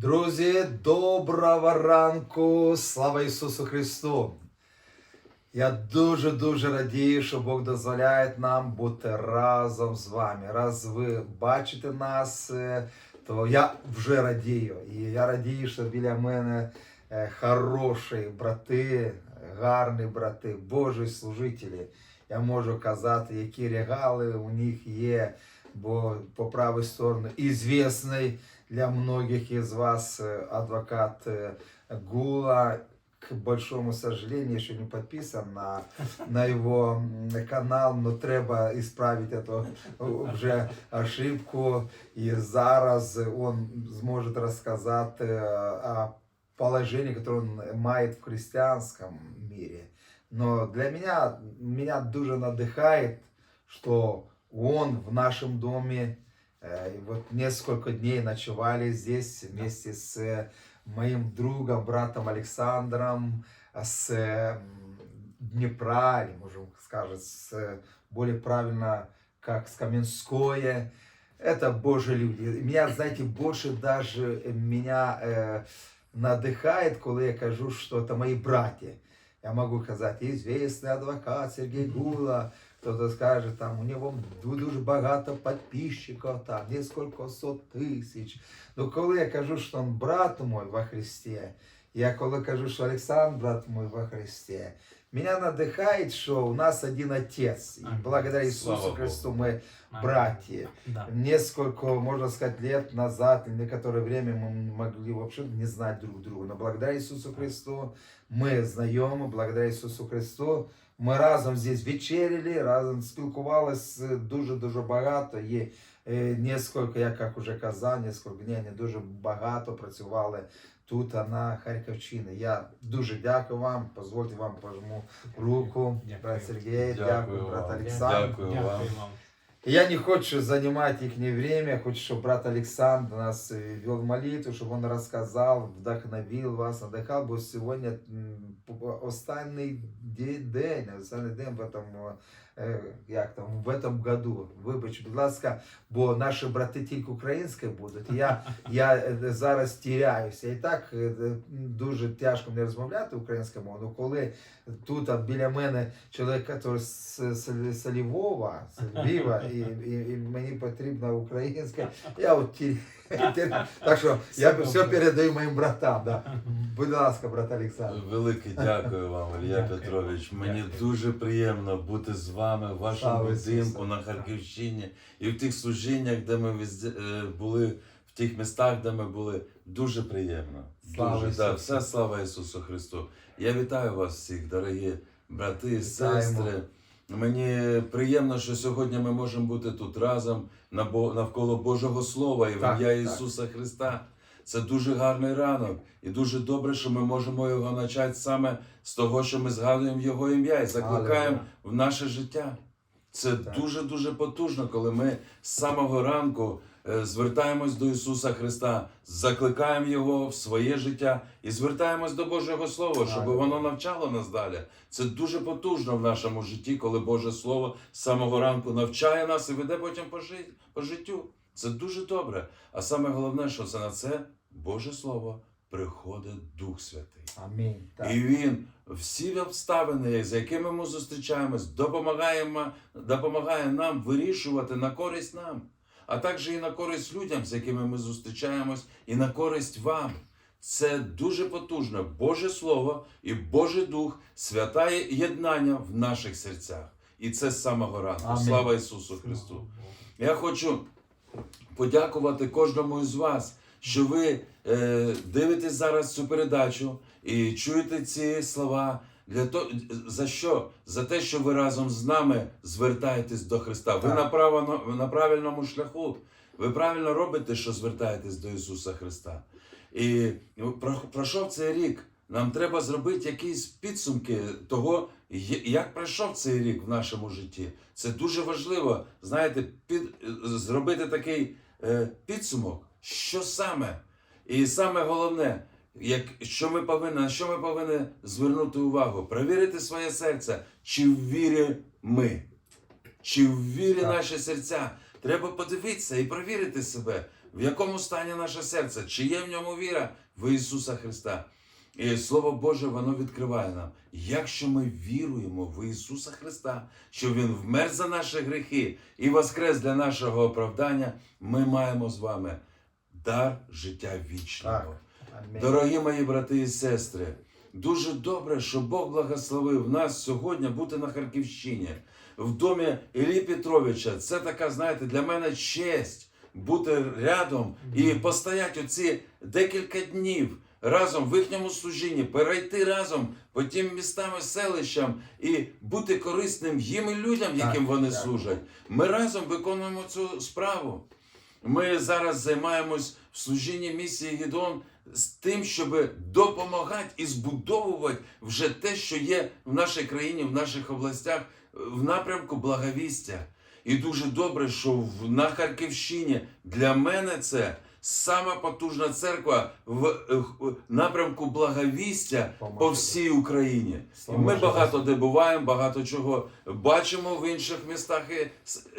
Друзі, доброго ранку! Слава Ісусу Христу! Я дуже-дуже радію, що Бог дозволяє нам бути разом з вами. Раз ви бачите нас, е, то я вже радію. І я радію, що біля мене е, хороші брати, гарні брати, Божі служителі. Я можу казати, які регали у них є, бо по правій стороні ізвісний для многих из вас э, адвокат э, Гула. К большому сожалению, еще не подписан на, на его канал, но треба исправить эту вже ошибку. І зараз он зможе розказати о положении, которое он мает в христианском мире. Но для меня, меня дуже надыхает, что он в нашем доме Э, и Вот несколько дней ночевали здесь вместе с э, моим другом, братом Александром, с э, м, Днепра, или можем сказать, с, э, более правильно, как с Каменское. Это Божьи люди. И Меня, знаете, больше даже меня э, надыхает, когда я кажу, что это мои братья. Я могу сказать, известный адвокат Сергей Гула, кто-то скажет, там у него ду- дуже багато подписчиков, там несколько сот тисяч. Ну, коли я кажу, що він брат мой во Христі, я коли кажу, що Олександр брат мой во Христі, меня надихає, що у нас один отець. І Амінь. благодаря Слава Ісусу Богу. Христу ми Аминь. братья. Да. Несколько, можно сказать, лет назад, или некоторое время мы могли вообще не знать друг друга. Но благодаря Иисусу Христу мы знайомы, благодаря Ісусу Христу ми разом здесь вечеряли, разом спілкувалися дуже-дуже багато. І е, несколько, я як уже казав, несколько днів не дуже багато працювали тут, на Харківщині. Я дуже дякую вам, позвольте вам пожму руку, Дякую. брат Сергій, Дякую дякую, брат. Олександр. Дякую вам. Дякую вам. Я не хочу занимать их время, я хочу, чтобы брат Александр нас э, вел в молитву, чтобы он рассказал, вдохновил вас, надихав, бо сегодня м, п- останній де- день, останній день в этом, е, як там, в этом году. Вибач, будь ласка, бо наші брати тільки українською будуть. Я, я е, зараз тіряюся. І так е, е, дуже тяжко мені розмовляти українською мовою, коли тут біля мене чоловік, який з, Львова, з Львова, і, і, і мені потрібна українська, я от ті- так що я Все все передаю моїм братам. Да. Будь ласка, брат Олександр. Велике дякую вам, Дякую. Петрович. Мені дуже приємно бути з вами в вашому будинку на Харківщині і в тих служіннях, де ми е, були, в тих містах, де ми були. Дуже приємно. Слава дуже, да, вся слава Ісусу Христу. Я вітаю вас всіх, дорогі брати, Вітаємо. сестри. Мені приємно, що сьогодні ми можемо бути тут разом навколо Божого Слова і в ім'я. Ісуса Христа. Це дуже гарний ранок, і дуже добре, що ми можемо його почати саме з того, що ми згадуємо Його ім'я і закликаємо в наше життя. Це дуже дуже потужно, коли ми з самого ранку е, звертаємось до Ісуса Христа, закликаємо Його в своє життя і звертаємось до Божого Слова, щоб воно навчало нас далі. Це дуже потужно в нашому житті, коли Боже Слово з самого ранку навчає нас і веде потім по життю. Це дуже добре. А саме головне, що це на це Боже Слово приходить Дух Святий. Амінь. Так. І він всі обставини, з якими ми зустрічаємось, допомагає, допомагає нам вирішувати на користь нам, а також і на користь людям, з якими ми зустрічаємось, і на користь вам. Це дуже потужно. Боже Слово і Божий Дух, свята єднання в наших серцях. І це з самого ранку. Амінь. Слава Ісусу Христу! Я хочу подякувати кожному із вас, що ви е, дивитесь зараз цю передачу і чуєте ці слова. Для то, за що? За те, що ви разом з нами звертаєтесь до Христа. Ви на, право, на правильному шляху. Ви правильно робите, що звертаєтесь до Ісуса Христа. І про- пройшов цей рік. Нам треба зробити якісь підсумки того, як пройшов цей рік в нашому житті. Це дуже важливо, знаєте, під, зробити такий е, підсумок, що саме. І саме головне, як, що ми повинні, на що ми повинні звернути увагу, перевірити своє серце, чи в вірі ми, чи в вірі Так. наші серця, Треба подивитися і провірити себе, в якому стані наше серце, чи є в ньому віра в Ісуса Христа. І Слово Боже, воно відкриває нам. Якщо ми віруємо в Ісуса Христа, що Він вмер за наші гріхи і воскрес для нашого оправдання, ми маємо з вами дар життя вічного. Так. Дорогі мої брати і сестри, дуже добре, що Бог благословив нас сьогодні бути на Харківщині, в домі Іллі Петровича. Це така, знаєте, для мене честь бути рядом і постояти оці декілька днів разом в їхньому служінні, перейти разом по тим містам і селищам і бути корисним їм і людям, яким вони служать. Ми разом виконуємо цю справу. Ми зараз займаємось в служінні місії Гідон з тим, щоб допомагати і збудовувати вже те, що є в нашій країні, в наших областях, в напрямку благовістя. І дуже добре, що в- на Харківщині для мене це сама потужна церква в напрямку благовістя по всій Україні. І ми багато де буваємо, багато чого бачимо в інших містах і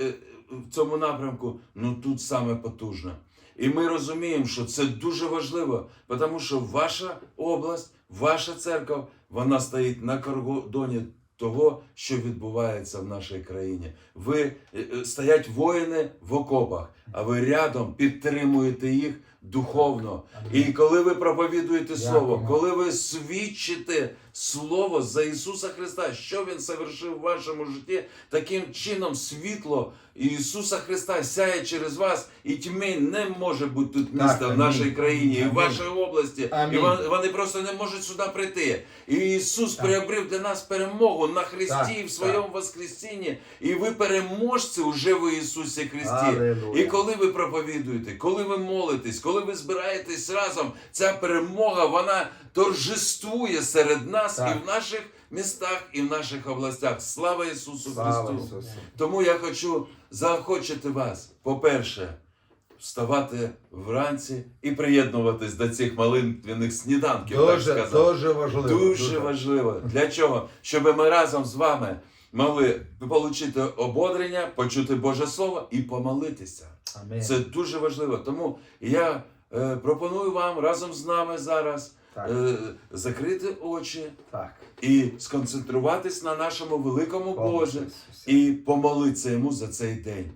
е, в цьому напрямку. Ну тут саме потужно. І ми розуміємо, що це дуже важливо, тому що ваша область, ваша церква, вона стоїть на кордоні того, що відбувається в нашій країні. Ви е, е, стоять воїни в окопах, а ви рядом підтримуєте їх духовно. І коли ви проповідуєте слово, коли ви свідчите слово за Ісуса Христа, що Він совершив в вашому житті, таким чином світло Ісуса Христа сяє через вас, і тьми не може бути тут Так, міста в нашій країні і в вашій області. Амінь. І вони просто не можуть сюди прийти. І Ісус Так. приобрів для нас перемогу на Христі Так, в своєму Воскресінні. І ви переможці вже в Ісусі Христі. Алілуя. І коли ви проповідуєте, коли ви молитесь, коли ви збираєтесь разом, ця перемога вона торжествує серед нас Так. і в наших містах, і в наших областях. Слава Ісусу Слава Христу! Ісусу. Тому я хочу заохочити вас, по-перше, вставати вранці і приєднуватись до цих молитвених сніданків. так Дуже, сказати. дуже важливо. Дуже важливо. Для чого? Щоб ми разом з вами могли отримати ободрення, почути Боже Слово і помолитися. Амінь. Це дуже важливо. Тому я е, пропоную вам разом з нами зараз Так, е, закрити очі так. і сконцентруватись на нашому великому Боже Боже і помолитися йому за цей день.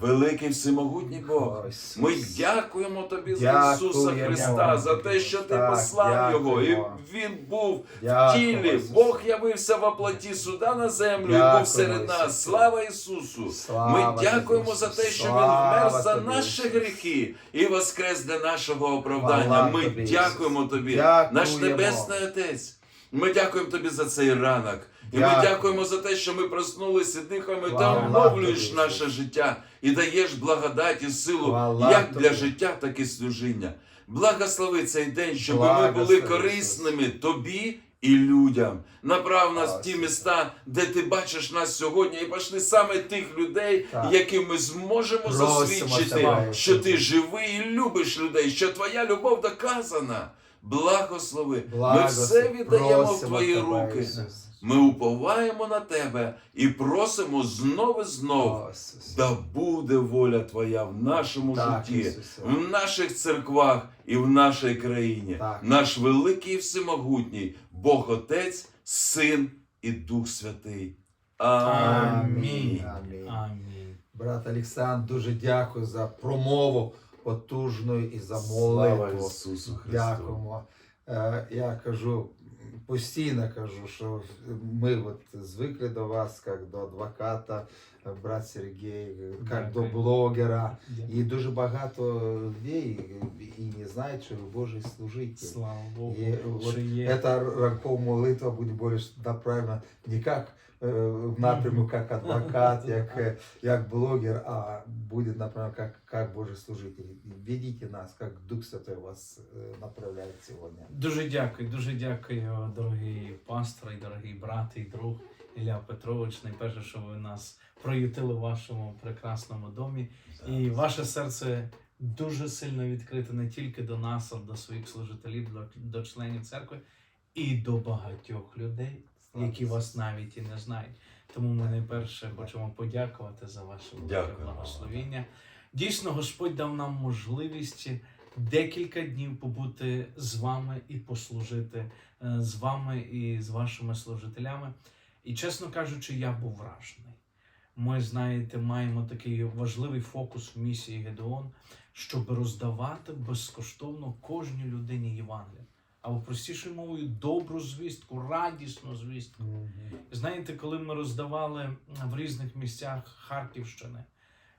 Великий всемогутній Бог. Ми дякуємо тобі за Ісуса Христа, за те, що ти послав Його, і. Він був в тілі. Бог явився в оплоті сюди на землю і був серед нас. Слава Ісусу! Ми дякуємо за те, що Він вмер за наші гріхи і воскрес для нашого оправдання. Ми дякуємо тобі, наш Небесний Отець. Ми дякуємо тобі за цей ранок. І ми дякуємо за те, що ми проснулися, дихаємо, ти Слава оновлюєш наше життя і даєш благодать і силу як для життя, так і служіння. Благослови цей день, щоб ми були корисними тобі і людям. Направ нас в ті міста, де ти бачиш нас сьогодні, і пошли саме тих людей, Так. яким ми зможемо Просимо засвідчити, тебе, що ти живий і любиш людей, що твоя любов доказана. Благослови. Ми все віддаємо в твої тебе, руки. Ісус. Ми уповаємо на тебе і просимо знов і знов. Да буде воля Твоя в нашому Так, житті, Ісусе. в наших церквах і в нашій країні. Так. Наш великий і всемогутній Бог Отець, Син і Дух Святий. Амінь. Амінь. Амінь. Брат Олександр, дуже дякую за промову потужну і за молитву. Дякуємо. Е, Я кажу, постійно кажу, що ми от звикли до вас, як до адвоката, е, брат Сергій, як до блогера. І дуже багато людей і не знають, що ви Божий служитель. Слава Богу, що ранкова молитва буде більш направлена не як е, в напряму як адвокат, як, е, як блогер, а буде направлена як, як Божий служитель. Ведите нас, як Дух Святой вас е, направляє сьогодні. Дуже дякую, дуже дякую, дорогий пастор, і дорогий брат і друг Ілля Петрович. Найперше, що ви нас приютили в вашому прекрасному домі. І ваше серце дуже сильно відкрите не тільки до нас, а до своїх служителів, до, до членів церкви і до багатьох людей, які вас навіть і не знають. Тому ми найперше хочемо подякувати за ваше велике Дякую. благословіння. Дійсно, Господь дав нам можливість декілька днів побути з вами і послужити е, з вами і з вашими служителями. І чесно кажучи, я був вражений. Ми, знаєте, маємо такий важливий фокус в місії Гедеон, щоб роздавати безкоштовно кожній людині Євангелія. Або простішою мовою добру звістку, радісну звістку. Знаєте, коли ми роздавали в різних місцях Харківщини,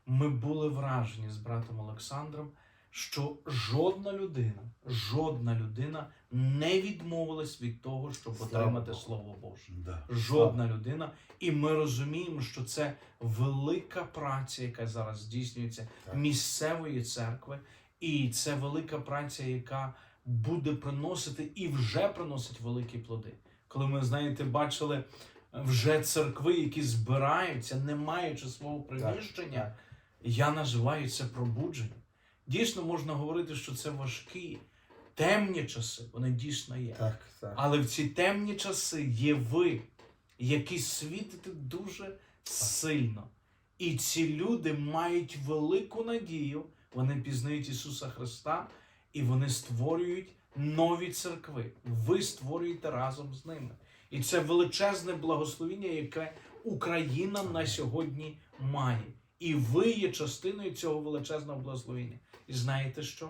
ми були вражені з братом Олександром, що жодна людина, жодна людина не відмовилась від того, щоб отримати. Слово Боже. Да. Жодна людина, і ми розуміємо, що це велика праця, яка зараз здійснюється Так. місцевої церкви, і це велика праця, яка буде приносити і вже приносить великі плоди. Коли ми, знаєте, бачили е, вже церкви, які збираються, не маючи свого приміщення, Так, я називаю це пробудження. Дійсно, можна говорити, що це важкі, темні часи, вони дійсно є. так, так. Але в ці темні часи є ви, які світите дуже сильно. І ці люди мають велику надію, вони пізнають Ісуса Христа і вони створюють нові церкви. Ви створюєте разом з ними. І це величезне благословіння, яке Україна на сьогодні має. І ви є частиною цього величезного благословіння. І знаєте що?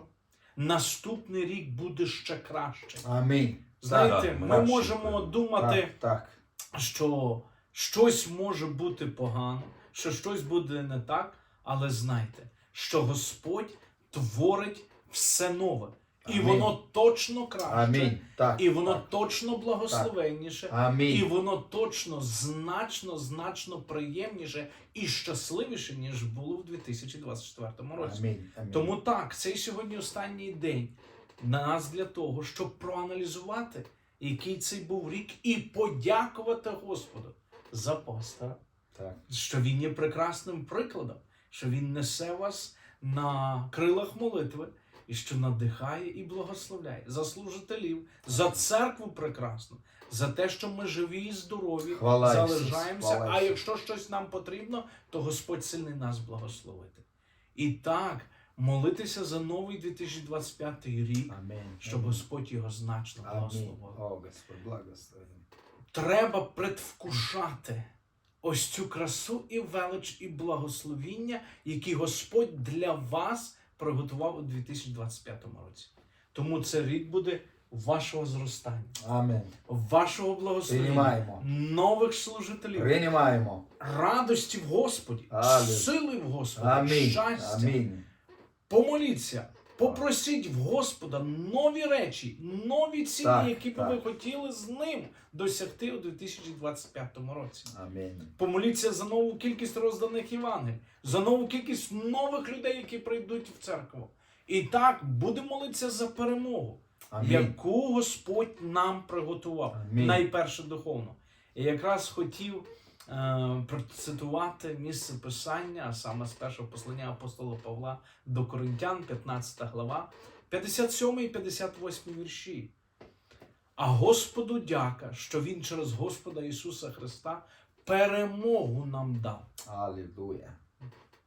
Наступний рік буде ще краще. Амінь. Знаєте, Так, ми краще, можемо так. думати, Так, так. що щось може бути погано, що щось буде не так, але знайте, що Господь творить все нове. І Амінь. воно точно краще, Амінь. Так. і воно так. точно благословенніше, і Амінь. воно точно значно, значно приємніше і щасливіше, ніж було в 2024 році. Амінь. Амінь. Тому так, цей сьогодні останній день на нас для того, щоб проаналізувати, який цей був рік, і подякувати Господу за пастора, Так. що він є прекрасним прикладом, що він несе вас на крилах молитви. І що надихає і благословляє за служителів, за церкву прекрасну, за те, що ми живі і здорові, Хвала Ісусу, залишаємося. хвала А якщо щось нам потрібно, то Господь сильний нас благословити. І так, молитися за новий 2025 рік, Амінь. щоб Господь його значно благословив. Треба предвкушати ось цю красу і велич, і благословіння, які Господь для вас приготував у 2025 році. Тому це рік буде вашого зростання, Амінь. вашого благословення, Приймаємо. нових служителів, Приймаємо. радості в Господі, Аллилуйя. сили в Господі, Амінь. щастя. Амінь. Помоліться, попросіть в Господа нові речі, нові цілі, Так, які би ви хотіли з ним досягти у 2025 році. Амінь. Помоліться за нову кількість розданих Євангелій, за нову кількість нових людей, які прийдуть в церкву. І так будемо молитися за перемогу, Амінь. яку Господь нам приготував, Амінь. найперше духовно. І якраз хотів процитувати місце писання, а саме з першого послання апостола Павла до Коринтян, 15 глава, 57 і 58 вірші. А Господу дяка, що Він через Господа Ісуса Христа перемогу нам дав. Аллилуйя.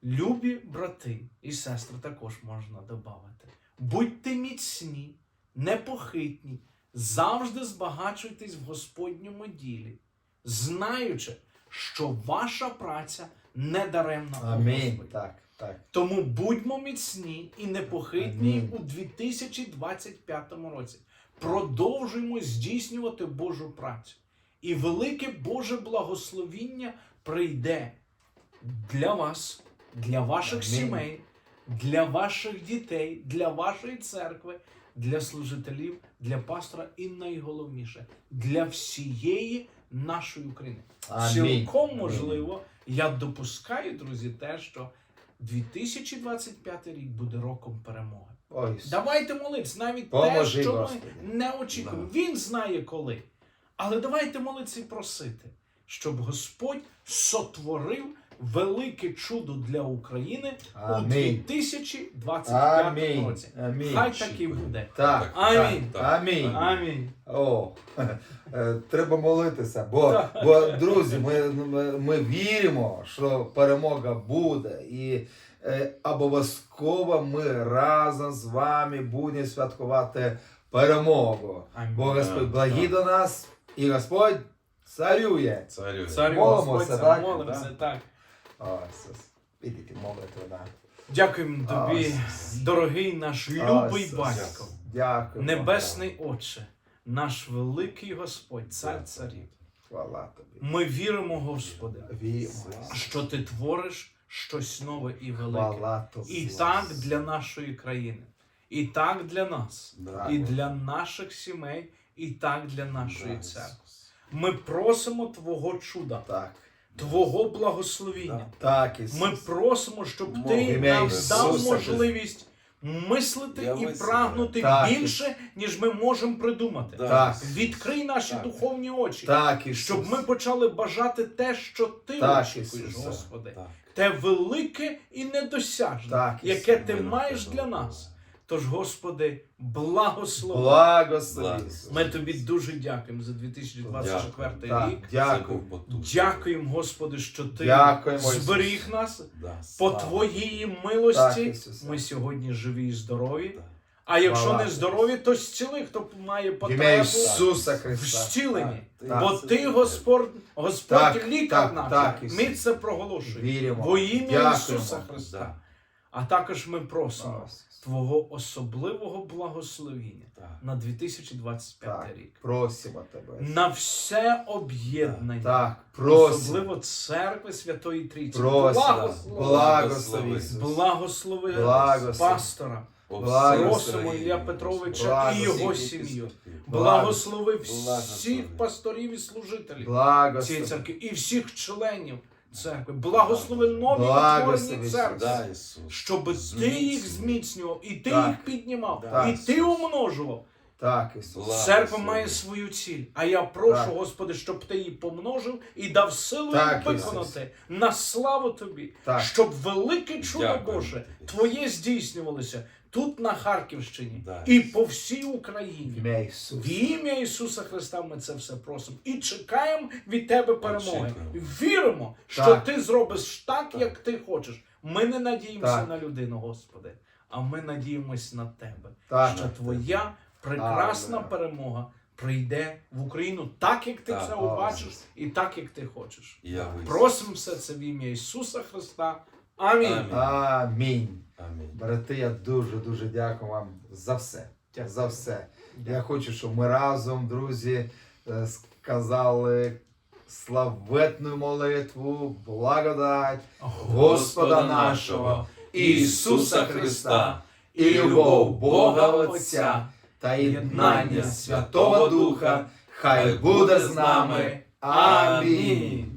Любі брати і сестри також можна додати. Будьте міцні, непохитні, завжди збагачуйтесь в Господньому ділі, знаючи, що ваша праця не даремна Амінь. Так, так. Тому будьмо міцні і непохитні Амінь. у 2025 році. Продовжуємо здійснювати Божу працю. І велике Боже благословіння прийде для вас, для ваших Амінь. сімей, для ваших дітей, для вашої церкви, для служителів, для пастора і найголовніше для всієї нашої України. Амінь. Цілком можливо, я допускаю, друзі, те, що 2025 рік буде роком перемоги. Ой, Давайте молитись, навіть те, що Господи. ми не очікуємо. Да. Він знає коли. Але давайте молитися і просити, щоб Господь сотворив велике чудо для України у Амінь. 2025 Амінь. році. Амінь. Хай так і буде. Так, Амінь. так, амінь. Амінь. О, е, треба молитися, бо, бо друзі, ми, ми, ми віримо, що перемога буде, і е, обов'язково ми разом з вами будемо святкувати перемогу. Амінь. Бо Господь благий так. до нас, і Господь царює. Царю. Царю Молимося, Господь, так? молимося, Так. Дякуємо тобі, дорогий наш любий батько, небесний Отче, наш великий Господь, цар царів. Ми віримо, Господи, що ти твориш щось нове і велике. І так для нашої країни, і так для нас, і для наших сімей, і так для нашої церкви. Ми просимо Твого чуда, Так, Твого благословіння. так, Ісус. Ми просимо, щоб Мов ти ім'я нам дав можливість мислити Я і висвітлю. прагнути Так. більше, ніж ми можемо придумати. Так. Відкрий наші Так. духовні очі, Так, Ісус. щоб ми почали бажати те, що ти Так, очікуєш, Ісусе. Господи. Так. Те велике і недосяжне, Так, яке Ісусе. ти маєш для нас. Тож, Господи, благослови. Благослови. Благослови. Ми тобі дуже дякуємо за 2024 Так, рік. Дякую. Дякуємо, Господи, що ти Дякуємо, Ісус. зберіг нас Да, по. Твоїй Так, милості. Ісусе. Ми сьогодні живі і здорові. Да. А якщо Слава не здорові, то зціли, хто має потребу Ісуса в Христа. зціленні. Бо це ти. Господь, Господь Так, лікар так, наш. так, Ми це проголошуємо. Віримо. Во ім'я Дякуємо. Ісуса Христа. А також ми просимо Твого особливого благословіння Так. на 2025 Так, рік. просимо тебе. На все об'єднання. Так, просимо. Особливо церкви Святої Трійці. Просимо. Благослови. Благослови. Благослови Благослови. пастора. Просимо Ілля Петровича і його сім'ю. Благослови всіх пасторів і служителів цієї церкви і всіх членів церкви. Благослови нові утворені церкви. Да, Ісус. Щоб ти їх зміцнював, і ти Так. їх піднімав, Так. і ти умножував. Так, Ісус. Церква має свою ціль. А я прошу, Так. Господи, щоб ти її помножив і дав силу Так, її виконати на славу тобі, Так. щоб велике чудо Дякую Боже. Твоє здійснювалося тут, на Харківщині, Да. і по всій Україні. ім'я В ім'я Ісуса Христа ми це все просимо і чекаємо від Тебе перемоги. Віримо, що Так. Ти зробиш так, Так. як Ти хочеш. Ми не надіємося Так. на людину, Господи, а ми надіємось на Тебе, Так. що Твоя прекрасна Аллилуйя. перемога прийде в Україну так, як Ти Так. це побачиш, і так, як Ти хочеш. Просимо все це в ім'я Ісуса Христа. Амінь. Амінь. Амінь. Амінь. Брати, я дуже дуже дякую вам за все. Дякую. За все. Я хочу, щоб ми разом, друзі, е, сказали славетну молитву, благодать Господа нашого Ісуса Христа і любов Бога Отця та єднання Святого Духа. Хай буде з нами. Амінь.